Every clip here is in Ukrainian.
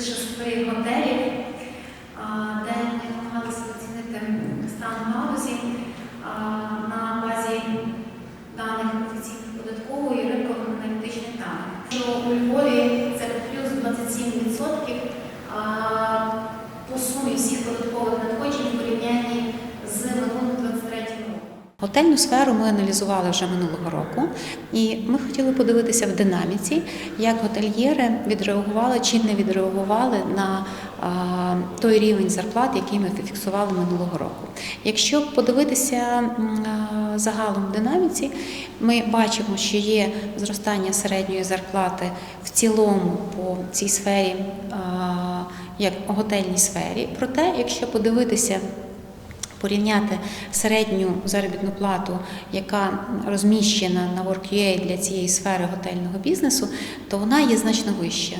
лише суперів готелів. Готельну сферу ми аналізували вже минулого року, і ми хотіли подивитися в динаміці, як готельєри відреагували чи не відреагували на той рівень зарплат, який ми фіксували минулого року. Якщо подивитися загалом в динаміці, ми бачимо, що є зростання середньої зарплати в цілому по цій сфері, як готельній сфері. Проте, якщо подивитися порівняти середню заробітну плату, яка розміщена на WorkUA для цієї сфери готельного бізнесу, то вона є значно вища.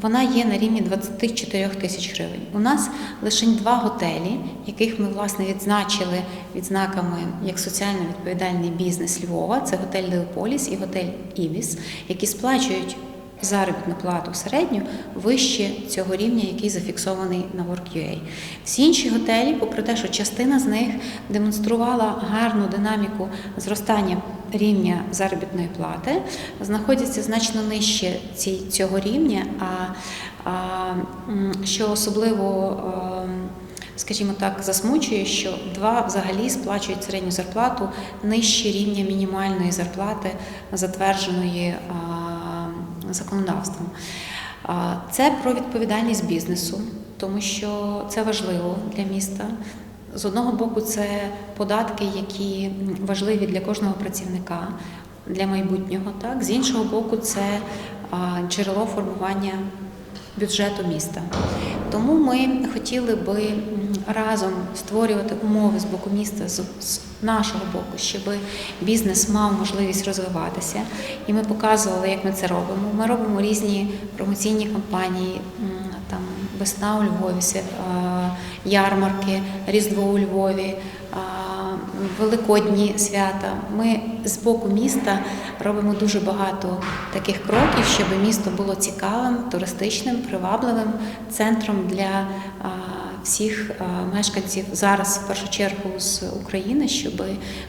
Вона є на рівні 24 тисяч гривень. У нас лише два готелі, яких ми власне відзначили відзнаками як соціально відповідальний бізнес Львова. Це готель Леополіс і готель Ібіс, які сплачують заробітну плату середню вище цього рівня, який зафіксований на WorkUA. Всі інші готелі, попри те, що частина з них демонструвала гарну динаміку зростання рівня заробітної плати, знаходяться значно нижче цього рівня. А, що особливо ем, скажімо так, засмучує, що два взагалі сплачують середню зарплату нижче рівня мінімальної зарплати, затвердженої а, законодавством. Це про відповідальність бізнесу, тому що це важливо для міста. З одного боку, це податки, які важливі для кожного працівника, для майбутнього. Так? З іншого боку, це джерело формування бюджету міста. Тому ми хотіли би разом створювати умови з боку міста, з, нашого боку, щоб бізнес мав можливість розвиватися. І ми показували, як ми це робимо. Ми робимо різні промоційні кампанії, там весна у Львові, ярмарки, Різдво у Львові. Великодні свята. Ми з боку міста робимо дуже багато таких кроків, щоб місто було цікавим, туристичним, привабливим центром для всіх мешканців зараз, в першу чергу, з України, щоб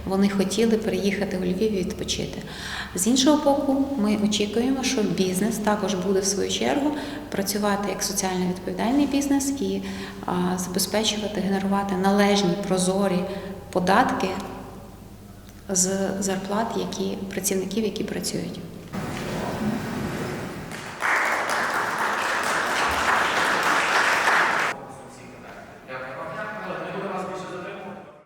вони хотіли приїхати у Львів і відпочити. З іншого боку, ми очікуємо, що бізнес також буде в свою чергу працювати як соціально відповідальний бізнес і забезпечувати, генерувати належні прозорі податки з зарплат, які працівників, які працюють.